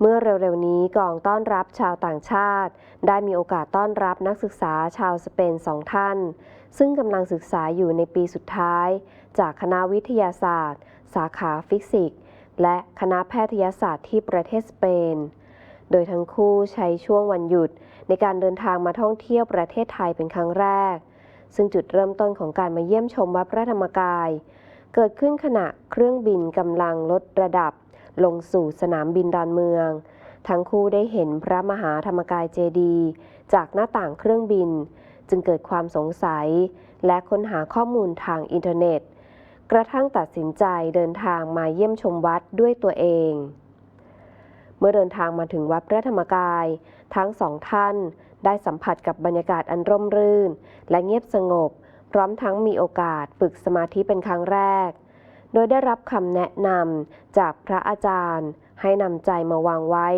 เมื่อเร็วๆนี้กองต้อนรับชาวต่างชาติ ได้มีโอกาสต้อนรับนักศึกษาชาวสเปนสองท่าน ซึ่งกำลังศึกษาอยู่ในปีสุดท้าย จากคณะวิทยาศาสตร์ สาขาฟิสิกส์และคณะแพทยศาสตร์ที่ประเทศสเปน โดยทั้งคู่ใช้ช่วงวันหยุด ในการเดินทางมาท่องเที่ยวประเทศไทยเป็นครั้งแรก ซึ่งจุดเริ่มต้นของการมาเยี่ยมชมวัดพระธรรมกาย เกิดขึ้นขณะเครื่องบินกำลังลดระดับ ลงสู่สนามบินดอนเมือง ทั้งคู่ได้เห็นพระมหาธรรมกายเจดีจากหน้าต่างเครื่องบิน จึงเกิดความสงสัย และค้นหาข้อมูลทางอินเทอร์เน็ต กระทั่งตัดสินใจเดินทางมาเยี่ยมชมวัดด้วยตัวเอง เมื่อเดินทางมาถึงวัดพระธรรมกาย ทั้งสองท่านได้สัมผัสกับบรรยากาศอันร่มรื่น และเงียบสงบ พร้อมทั้งมีโอกาสฝึกสมาธิเป็นครั้งแรก ดยได้รับคำแนะนำจากพระอาจารย์ ให้นำใจมาวางไว้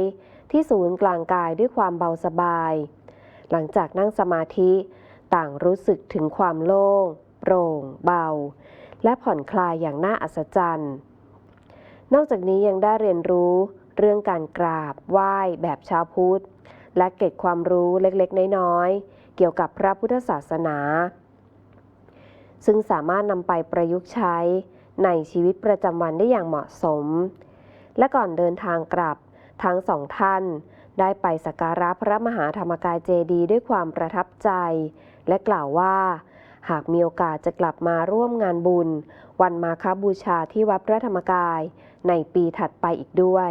ที่ศูนย์กลางกายด้วยความเบาสบาย หลังจากนั่งสมาธิ ต่างรู้สึกถึงความโล่ง โปร่ง เบา และผ่อนคลายอย่างน่าอัศจรรย์ นอกจากนี้ยังได้เรียนรู้เรื่องการกราบไหว้แบบชาวพุทธ และเก็บความรู้เล็กๆ น้อยๆ เกี่ยวกับพระพุทธศาสนา ซึ่งสามารถนำไปประยุกต์ใช้ ในชีวิตประจำวันได้อย่างเหมาะสม และก่อนเดินทางกลับทั้งสองท่าน ได้ไปสักการะพระมหาธรรมกายเจดีย์ด้วยความประทับใจ และกล่าวว่า หากมีโอกาสจะกลับมาร่วมงานบุญ วันมาคบูชาที่วัดพระธรรมกาย ในปีถัดไปอีกด้วย